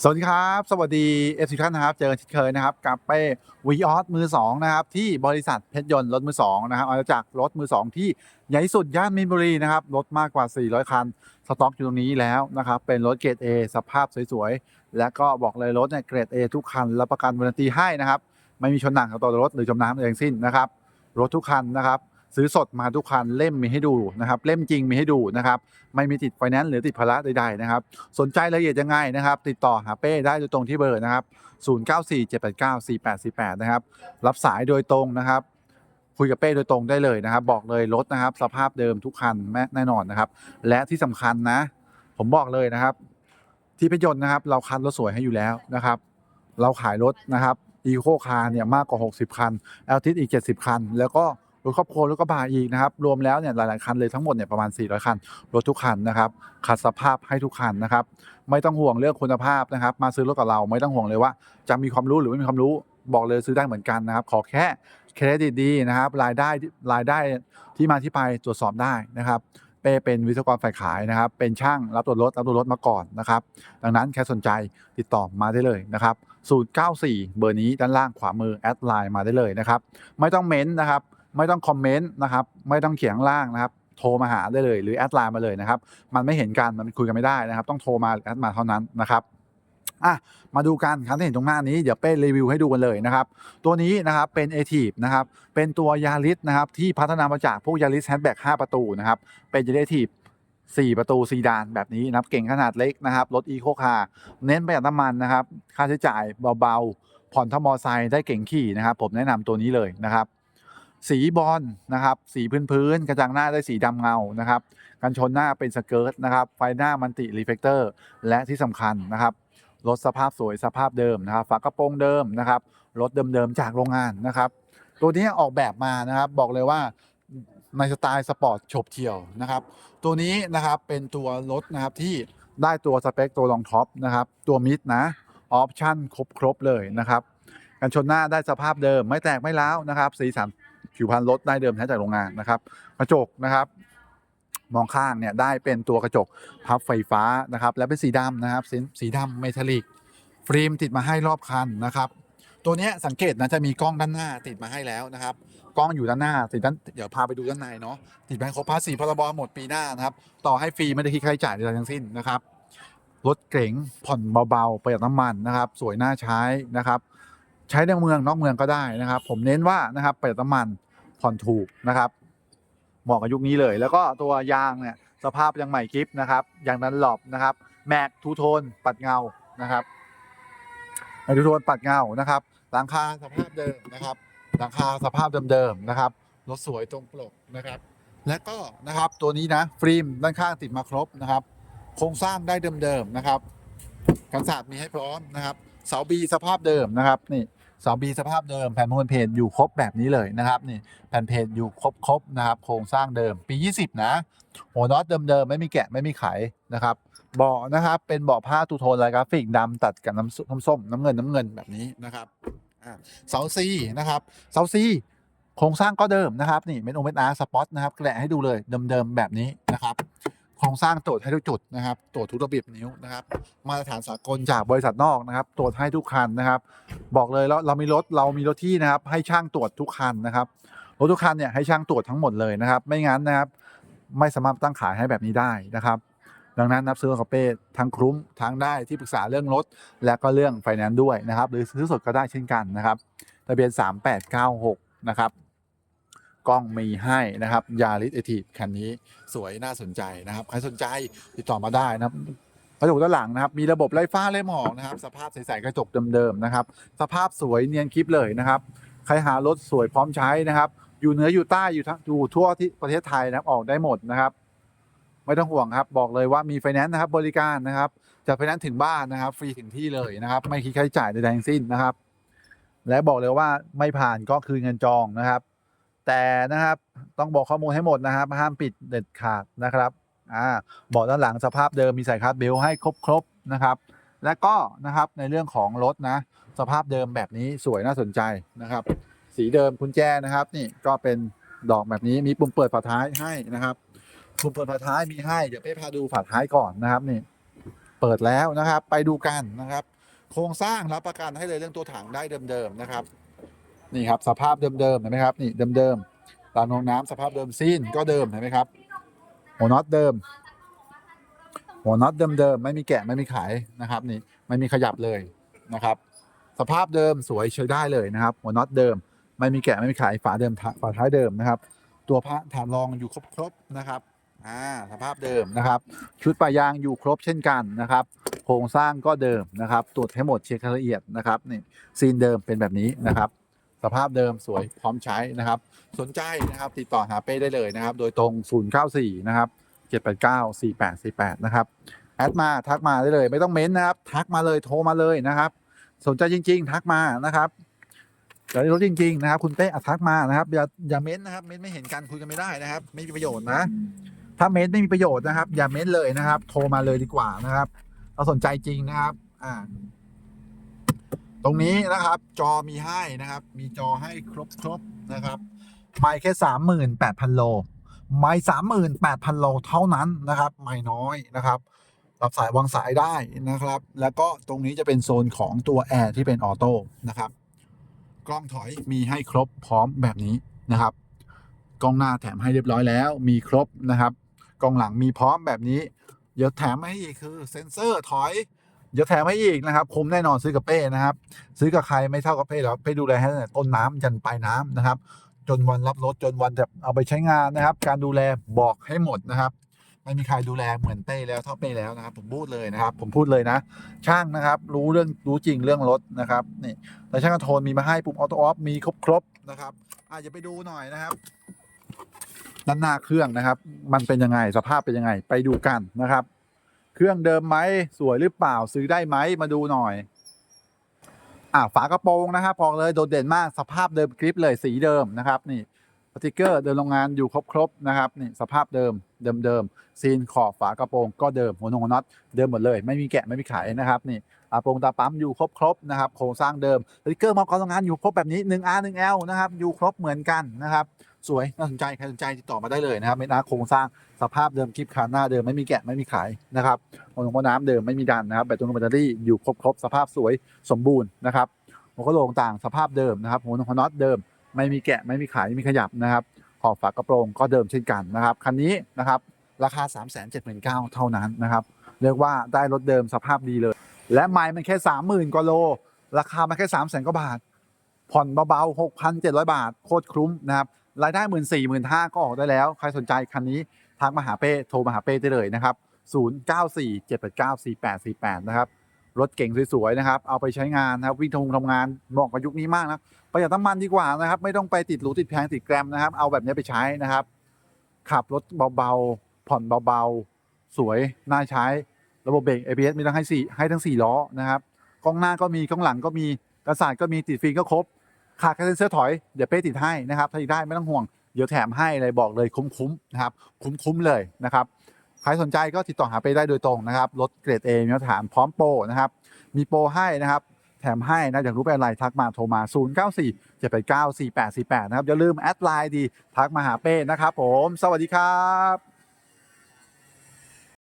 สวัสดีครับ สวัสดีเอฟซีท่านนะครับ เจอกันช่นเคยนะครับ กับเป้วีออสมือสองนะครับ ที่บริษัทเพชรยนต์รถมือสองนะครับเอาจากรถมือสองที่ใหญ่สุดย่านมินบุรีนะครับ รถมากกว่า 400 คัน สต็อกอยู่ตรงนี้แล้วนะครับ เป็นรถเกรด A สภาพสวยๆ และก็บอกเลยรถเนี่ยเกรด A ทุกคัน รับประกันวารันตีให้นะครับ ไม่มีชนหนักกับตัวรถหรือจมน้ำอะไรทั้งสิ้นนะครับ รถทุกคันนะครับ ซื้อสดมาทุกคันเล่มมีให้ดูนะครับ เล่มจริงมีให้ดูนะครับ ไม่มีติดไฟแนนซ์หรือติดภาระใดๆนะครับ สนใจรายละเอียดยังไงนะครับ ติดต่อหาเป้ได้โดยตรงที่เบอร์นะครับ 0947894848 นะครับ รับสายโดยตรงนะครับคุยกับเป้โดยตรงได้เลยนะครับ บอกเลยรถนะครับ สภาพเดิมทุกคันแม่น่นอนนะครับ และที่สำคัญนะ ผมบอกเลยนะครับ ที่พยนต์นะครับ เราคัดรถสวยให้อยู่แล้วนะครับ เราขายรถนะครับอีโคคาร์เนี่ยมากกว่า 60 คันแอลทิสอีก 70 คัน แล้วก็ รถครอบครัวรถกระบะอีกนะครับรวมแล้วเนี่ยหลายๆคันเลยทั้งหมดเนี่ยประมาณ 400 คัน รถทุกคันนะครับขัดสภาพให้ทุกคันนะครับไม่ต้องห่วงเรื่องคุณภาพนะครับ มาซื้อรถกับเราไม่ต้องห่วงเลยว่า จะมีความรู้หรือไม่มีความรู้บอกเลยซื้อได้เหมือนกันนะครับ ขอแค่เครดิตดีนะครับรายได้รายได้ที่มาที่ไปตรวจสอบได้นะครับเป้เป็นวิศวกรฝ่ายขายนะครับ เป็นช่างรับตรวจรถรับตรวจรถมาก่อนนะครับ ดังนั้นแค่สนใจติดต่อมาได้เลยนะครับ094 เบอร์นี้ด้านล่างขวามือแอดไลน์มาได้เลยนะครับ ไม่ต้องเม้นต์นะครับ ไม่ต้องคอมเมนต์นะครับไม่ต้องเขียงล่างนะครับโทรมาหาได้เลยหรือแอดไลน์มาเลยนะครับมันไม่เห็นกันมันคุยกันไม่ได้นะครับ ต้องโทรมาแอดมาเท่านั้นนะครับอะมาดูกันคันที่เห็นตรงหน้านี้เดี๋ยวเป้รีวิวให้ดูกันเลยนะครับ ตัวนี้นะครับเป็น a t i v นะครับเป็นตัวยาริสนะครับที่พัฒนามาจากพวกยาริสแฮชแบ็ก5ประตูนะครับเป็นยาริสที4ประตูซีดานแบบนี้นะครับเก่งขนาดเล็กนะครับรถอีโคคาร์เน้นประหยัดน้ำมันนะครับ ค่าใช้จ่ายเบาๆ ผ่อนทมอไซค์ได้เก่งขี่นะครับ ผมแนะนำตัวนี้เลยนะครับ สีบอลนะครับ สีพื้นๆกระจังหน้าได้สีดำเงานะครับกันชนหน้าเป็นสเกิร์ตนะครับ ไฟหน้ามันติรีเฟกเตอร์และที่สำคัญนะครับรถสภาพสวยสภาพเดิมนะครับ ฝากระโปรงเดิมนะครับรถเดิมๆจากโรงงานนะครับ ตัวนี้ออกแบบมานะครับบอกเลยว่าในสไตล์สปอร์ตฉบเฉี่ยวนะครับ ตัวนี้นะครับเป็นตัวรถนะครับที่ได้ตัวสเปคตัวรองท็อปนะครับ ตัวมิดนะออปชั่นครบครบๆเลยนะครับกันชนหน้าได้สภาพเดิมไม่แตกไม่ร้าวนะครับสีสัน ผิวพรรณรถได้เดิมแท้จากโรงงานนะครับ กระจกนะครับ มองข้างเนี่ยได้เป็นตัวกระจกพับไฟฟ้านะครับ และเป็นสีดำนะครับสีสีดำเมทัลลิกฟิล์มติดมาให้รอบคันนะครับ ตัวเนี้ยสังเกตนะจะมีกล้องด้านหน้าติดมาให้แล้วนะครับกล้องอยู่ด้านหน้าติดด้านเดี๋ยวพาไปดูด้านในเนาะติดไปครบภาษีพรบหมดปีหน้านะครับ ต่อให้ฟรีไม่ได้คิดค่าใช้จ่ายใดๆทั้งสิ้นนะครับรถเก๋งผ่อนเบาๆประหยัดน้ำมันนะครับ สวยน่าใช้นะครับ ใช้ในเมืองนอกเมืองก็ได้นะครับ ผมเน้นว่านะครับประหยัดน้ำมันผ่อนถูกนะครับเหมาะกับยุคนี้เลย แล้วก็ตัวยางเนี่ยสภาพยังใหม่กริฟนะครับยางนั้นหลบนะครับแม็กทูโทนปัดเงานะครับแม็กทูโทนปัดเงานะครับหลังคาสภาพเดิมนะครับหลังคาสภาพเดิมๆนะครับรถสวยตรงปกนะครับ และก็นะครับตัวนี้นะฟิล์มด้านข้างติดมาครบนะครับ โครงสร้างได้เดิมๆนะครับกันศาสตร์มีให้พร้อมนะครับ เสาบีสภาพเดิมนะครับนี่เสาบีสภาพเดิมแผ่นพวงเพจอยู่ครบแบบนี้เลยนะครับนี่แผ่นเพจอยู่ครบๆนะครับ โครงสร้างเดิมปี 20 นะหัวน็อตเดิมๆไม่มีแกะไม่มีไขนะครับเบาะนะครับเป็นเบาะผ้าตูโทนลายกราฟิกดำตัดกับน้ำส้มน้ำส้มน้ำเงินน้ำเงินแบบนี้นะครับเสาซีนะครับเสาซีโครงสร้างก็เดิมนะครับนี่เป็นโอเมนอาร์สปอตนะครับแกะให้ดูเลยเดิมๆแบบนี้นะครับ ครงสร้างตรวจให้ทุกจุดนะครับ ตรวจทุกระเบียบนิ้วนะครับ มาตรฐานสากลจากบริษัทนอกนะครับ ตรวจให้ทุกคันนะครับ บอกเลยแล้วเรามีรถเรามีรถที่นะครับ ให้ช่างตรวจทุกคันนะครับรถทุกคันเนี่ยให้ช่างตรวจทั้งหมดเลยนะครับ ไม่งั้นนะครับ ไม่สามารถตั้งขายให้แบบนี้ได้นะครับ ดังนั้นนับซื้อคาเป้ทั้งคุ้มทั้งได้ที่ปรึกษาเรื่องรถและก็เรื่องไฟแนนซ์ด้วยนะครับ หรือซื้อสดก็ได้เช่นกันนะครับทะเบียน 3896 นะครับ กล้องมีให้นะครับยาริสเอทีคันนี้สวยน่าสนใจนะครับ ใครสนใจติดต่อมาได้นะครับกระจกด้านหลังนะครับมีระบบไล่ฟ้าไล่หมอกนะครับ สภาพใสๆกระจกเดิมๆนะครับ สภาพสวยเนียนคลิปเลยนะครับ ใครหารถสวยพร้อมใช้นะครับ อยู่เหนืออยู่ใต้อยู่ทั้งอยู่ทั่วที่ประเทศไทยนะครับออกได้หมดนะครับ ไม่ต้องห่วงครับ บอกเลยว่ามีไฟแนนซ์นะครับ บริการนะครับจัดไฟแนนซ์ถึงบ้านนะครับ ฟรีถึงที่เลยนะครับ ไม่คิดค่าใช้จ่ายใดๆทั้งสิ้นนะครับ และบอกเลยว่าไม่ผ่านก็คืนเงินจองนะครับ แต่นะครับต้องบอกข้อมูลให้หมดนะครับ ห้ามปิดเด็ดขาดนะครับอ่าเบาะด้านหลังสภาพเดิมมีใส่คาร์ดเบลให้ครบๆนะครับ และก็นะครับในเรื่องของรถนะสภาพเดิมแบบนี้สวยน่าสนใจนะครับ สีเดิมกุญแจนะครับ นี่ก็เป็นดอกแบบนี้มีปุ่มเปิดฝาท้ายให้นะครับ ปุ่มเปิดฝาท้ายมีให้เดี๋ยวเป้พาดูฝาท้ายก่อนนะครับนี่เปิดแล้วนะครับ ไปดูกันนะครับ โครงสร้างรับประกันให้เลยเรื่องตัวถังได้เดิมๆนะครับ นี่ครับสภาพเดิมๆเห็นไหมครับนี่เดิมๆตามรองน้ำสภาพเดิมซีนก็เดิมเห็นไหมครับ หัวน็อตเดิม หัวน็อตเดิมๆไม่มีแกะไม่มีขายนะครับนี่ไม่มีขยับเลยนะครับ สภาพเดิมสวยใช้ได้เลยนะครับ หัวน็อตเดิม ไม่มีแกะไม่มีขายฝาเดิมฝาท้ายเดิมนะครับ ตัวพระฐานรองอยู่ครบๆนะครับอ่าสภาพเดิมนะครับ ชุดปลายางอยู่ครบเช่นกันนะครับโครงสร้างก็เดิมนะครับตรวจให้หมดเช็คละเอียดนะครับนี่ซีนเดิมเป็นแบบนี้นะครับ สภาพเดิมสวยพร้อมใช้นะครับ สนใจนะครับติดต่อหาเป้ได้เลยนะครับ โดยตรง 094 นะครับ 789 4848 นะครับ แอดมาทักมาได้เลย ไม่ต้องเม้นนะครับ ทักมาเลยโทรมาเลยนะครับ สนใจจริง ๆ ทักมานะครับอยากได้รถจริง ๆ นะครับ คุณเป้ทักมานะครับ อย่าอย่าเม้นนะครับเม้นไม่เห็นกันคุยกันไม่ได้นะครับ ไม่มีประโยชน์นะ ถ้าเม้นไม่มีประโยชน์นะครับ อย่าเม้นเลยนะครับ โทรมาเลยดีกว่านะครับ เราสนใจจริงนะครับ อ่า ตรงนี้นะครับจอมีให้นะครับ มีจอให้ครบครบนะครับไม่แค่สามหมื่นแปดพันโลไม่สามหมื่นแปดพันโลเท่านั้นนะครับ ไม่น้อยนะครับ รับสายวางสายได้นะครับ แล้วก็ตรงนี้จะเป็นโซนของตัวแอร์ที่เป็นออโต้นะครับ กล้องถอยมีให้ครบพร้อมแบบนี้นะครับ กล้องหน้าแถมให้เรียบร้อยแล้ว มีครบนะครับ กล้องหลังมีพร้อมแบบนี้เดี๋ยวแถมให้อีกคือเซ็นเซอร์ถอย เดี๋ยวแถมให้อีกนะครับคุ้มแน่นอนซื้อกับเป้นะครับ ซื้อกับใครไม่เท่ากับเป้หรอกเป้ดูแลให้ตั้งแต่ต้นน้ำยันปลายน้ำนะครับ จนวันรับรถจนวันจะเอาไปใช้งานนะครับ การดูแลบอกให้หมดนะครับไม่มีใครดูแลเหมือนเป้แล้วเท่าเป้แล้วนะครับ ผมพูดเลยนะครับ ผมพูดเลยนะ ช่างนะครับ รู้เรื่องรู้จริงเรื่องรถนะครับนี่แต่ช่างกระโทนมีมาให้ปุ่มออโต้ออฟมีครบครบนะครับอาจจะไปดูหน่อยนะครับ ด้านหน้าเครื่องนะครับ มันเป็นยังไงสภาพเป็นยังไง ไปดูกันนะครับ เครื่องเดิมไหมสวยหรือเปล่าซื้อได้ไหมมาดูหน่อย อ่าฝากระโปรงนะครับบอกเลยโดดเด่นมากสภาพเดิมกริปเลยสีเดิมนะครับ นี่สติกเกอร์เดิมโรงงานอยู่ครบๆนะครับนี่สภาพเดิมเดิมเดิมซีนขอบฝากระโปรงก็เดิมหัวนงหัวน็อตเดิมหมดเลย ไม่มีแกะไม่มีขายนะครับนี่อาโปรงตาปั๊มอยู่ครบๆนะครับโครงสร้างเดิมสติกเกอร์มอกรโรงงานอยู่ครบแบบนี้ 1R 1L นะครับอยู่ครบเหมือนกันนะครับ สวยน่าสนใจใครสนใจติดต่อมาได้เลยนะครับเมนาโครงสร้างสภาพเดิมคลิปคานหน้าเดิมไม่มีแกะไม่มีขายนะครับหัวลงหัวน้ำเดิมไม่มีดันนะครับแบตเตอรี่แบตเตอรี่อยู่ครบครบสภาพสวยสมบูรณ์นะครับหัวกระโหลกต่างสภาพเดิมนะครับหัวหัวน็อตเดิม ไม่มีแกะไม่มีขายไม่มีขยับนะครับขอบฝากระโปรงก็เดิมเช่นกันนะครับคันนี้นะครับราคา 3 7 9 0 0 0เท่านั้นนะครับเรียกว่าได้รถเดิมสภาพดีเลย และไมล์มันแค่ 30,000กว่าโล ราคามันแค่ 3 0 0 0 0 0กว่าบาท ผ่อนเบาๆ6,700 บาท โคตรคุ้มนะครับ รายได้หมื่นสี่หมื่นห้าก็ออกได้แล้ว ใครสนใจคันนี้ทักมาหาเป้โทรมาหาเป้ได้เลยนะครับ0 9 4 7 8 9 4 8 4 8 นะครับ รถเก่งสวยๆนะครับ เอาไปใช้งานนะครับ วิ่งทงทำงานเหมาะกับยุคนี้มากนะประหยัดน้ำมันดีกว่านะครับ ไม่ต้องไปติดหรูติดแพงติดแกรมนะครับ เอาแบบนี้ไปใช้นะครับ ขับรถเบาๆ ผ่อนเบาๆ สวย น่าใช้ ระบบเบรก ABS มีทั้งให้สี่ให้ทั้ง 4 ล้อนะครับ กล้องหน้าก็มี กล้องหลังก็มีกระสานก็มีติดฟิล์มก็ครบ ขาดแค่เซ็นเซอร์ถอยเดี๋ยวเป้ติดให้นะครับถ้าติดได้ไม่ต้องห่วงเดี๋ยวแถมให้เลยบอกเลยคุ้มๆนะครับคุ้มๆเลยนะครับใครสนใจก็ติดต่อหาเป้ได้โดยตรงนะครับรถเกรด A มีมาตรฐานพร้อมโปรนะครับมีโปรให้นะครับแถมให้นะอยากรู้เป็นอะไรทักมาโทรมา 0 9 4 7 8 9 4 8 4 8 นะครับอย่าลืมแอดไลน์ดีทักมาหาเป้นะครับผม สวัสดีครับ